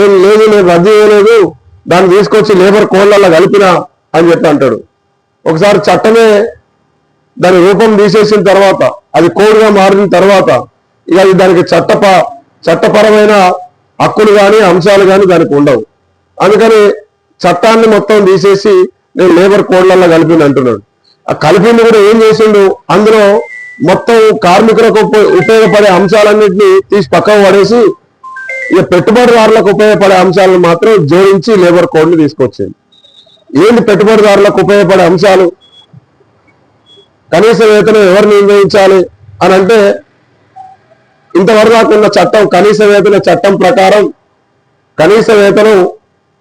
నేను లేదు నేను రద్దు చేయలేదు దాన్ని తీసుకొచ్చి లేబర్ కోడ్లలో కలిపిన అని చెప్పి అంటాడు. ఒకసారి చట్టమే దాని రూపం తీసేసిన తర్వాత అది కోడ్గా మారిన తర్వాత ఇక దానికి చట్టప చట్టపరమైన హక్కులు కానీ అంశాలు కానీ దానికి ఉండవు. అందుకని చట్టాన్ని మొత్తం తీసేసి నేను లేబర్ కోడ్లలో కలిపింది అంటున్నాడు. ఆ కలిపింది కూడా ఏం చేసిండు? అందులో మొత్తం కార్మికులకు ఉపయోగపడే అంశాలన్నింటినీ తీసి పక్కకు పడేసి ఇక పెట్టుబడిదారులకు ఉపయోగపడే అంశాలను మాత్రం జోడించి లేబర్ కోడ్ని తీసుకొచ్చింది. ఏంటి పెట్టుబడిదారులకు ఉపయోగపడే అంశాలు? కనీస వేతనం ఎవరు నిర్ణయించాలి అని అంటే ఇంతవరకు ఉన్న చట్టం కనీస వేతన చట్టం ప్రకారం కనీస వేతనం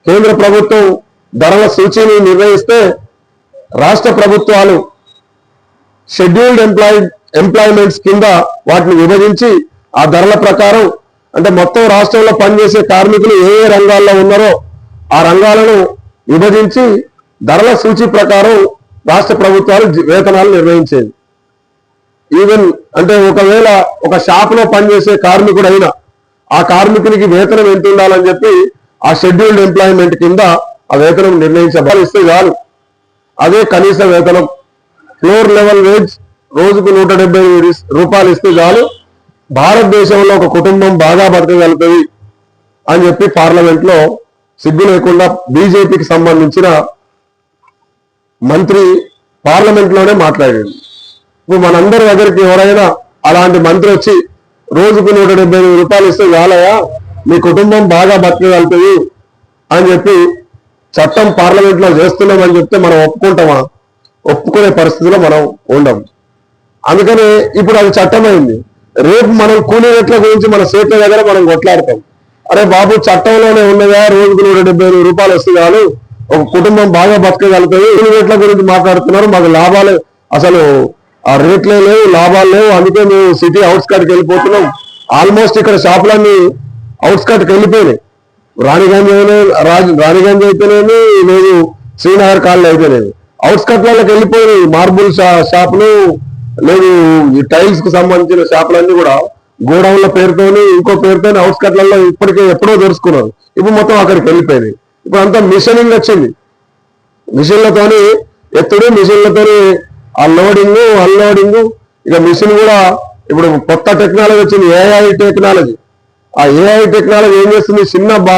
కేంద్ర ప్రభుత్వం ధరల సూచిని నిర్ణయిస్తే రాష్ట్ర ప్రభుత్వాలు షెడ్యూల్డ్ ఎంప్లాయ్ ఎంప్లాయ్మెంట్స్ కింద వాటిని విభజించి ఆ ధరల ప్రకారం అంటే మొత్తం రాష్ట్రంలో పనిచేసే కార్మికులు ఏ ఏ రంగాల్లో ఉన్నారో ఆ రంగాలను విభజించి ధరల సూచి ప్రకారం రాష్ట్ర ప్రభుత్వాలు వేతనాలు నిర్ణయించేది. ఈవెన్ అంటే ఒకవేళ ఒక షాప్లో పనిచేసే కార్మికుడు అయినా ఆ కార్మికునికి వేతనం ఎంత ఉండాలని చెప్పి ఆ షెడ్యూల్డ్ ఎంప్లాయ్మెంట్ కింద ఆ వేతనం నిర్ణయించాలి ఇస్తే చాలు. అదే కనీస వేతనం. ఫ్లోర్ లెవెల్ వేజ్ రోజుకు నూట డెబ్బై రూపాయలు ఇస్తే చాలు. భారతదేశంలో ఒక కుటుంబం బాగా బతకగలుగుతుంది అని చెప్పి పార్లమెంట్లో సిగ్గు లేకుండా బీజేపీకి సంబంధించిన మంత్రి పార్లమెంట్లోనే మాట్లాడాడు ఇప్పుడు మనందరి దగ్గరికి ఎవరైనా అలాంటి మంత్రి వచ్చి రోజుకు నూట డెబ్బై ఎనిమిది రూపాయలు ఇస్తే చాలయా మీ కుటుంబం బాగా బతకగలుగుతుంది అని చెప్పి చట్టం పార్లమెంట్లో చేస్తున్నామని చెప్తే మనం ఒప్పుకుంటామా? ఒప్పుకునే పరిస్థితిలో మనం ఉండం. అందుకని ఇప్పుడు అది చట్టమైంది. రేపు మనం కూలీ రేట్ల గురించి మన సీట్ల దగ్గర మనం కొట్లాడతాం. అరే బాబు చట్టంలోనే ఉన్నదా? రోజుకు నూట డెబ్బై రూపాయలు వస్తుంది చాలు. ఒక కుటుంబం బాగా బతకగలుగుతుంది. కూలీ రేట్ల గురించి మాట్లాడుతున్నారు. మాకు లాభాలు అసలు ఆ రేట్లే లేవు లాభాలు లేవు. అందుకే మేము సిటీ అవుట్స్కట్కి వెళ్ళిపోతున్నాం. ఆల్మోస్ట్ ఇక్కడ షాపులన్నీ అవుట్స్కట్కి వెళ్ళిపోయినాయి. రాణిగంజ్ అయినా- రాణిగంజ్ అయితేనేమి లేదు శ్రీనగర్ కాలనీ అయితేనేమి. అవుట్స్కట్ వాళ్ళకి వెళ్ళిపోయినాయి. మార్బుల్ షా- షాపులు లేదు ఈ టైల్స్కు సంబంధించిన షాపులన్నీ కూడా గోడౌన్ల పేరుతోని ఇంకో పేరుతోని అవుట్స్కట్లలో ఇప్పటికే ఎప్పుడో తెరుచుకున్నారు ఇప్పుడు మొత్తం అక్కడికి వెళ్ళిపోయింది. ఇప్పుడు అంతా మిషనింగ్ వచ్చింది. మిషన్లతోని ఎత్తుడు మిషన్లతోని ఆ లోడింగ్ అన్లోడింగ్ ఇక మిషన్ కూడా ఇప్పుడు కొత్త టెక్నాలజీ వచ్చింది ఏఐ టెక్నాలజీ ఆ ఏఐ టెక్నాలజీ ఏం చేస్తుంది? చిన్న బా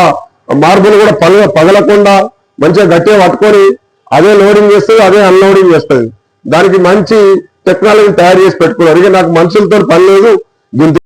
మార్బుల్ కూడా పగ పగలకుండా మంచిగా గట్టిగా పట్టుకొని అదే లోడింగ్ చేస్తుంది అదే అన్లోడింగ్ చేస్తుంది. దానికి మంచి టెక్నాలజీ తయారు చేసి పెట్టుకున్నారు. ఇక నాకు మనుషులతో పని లేదు.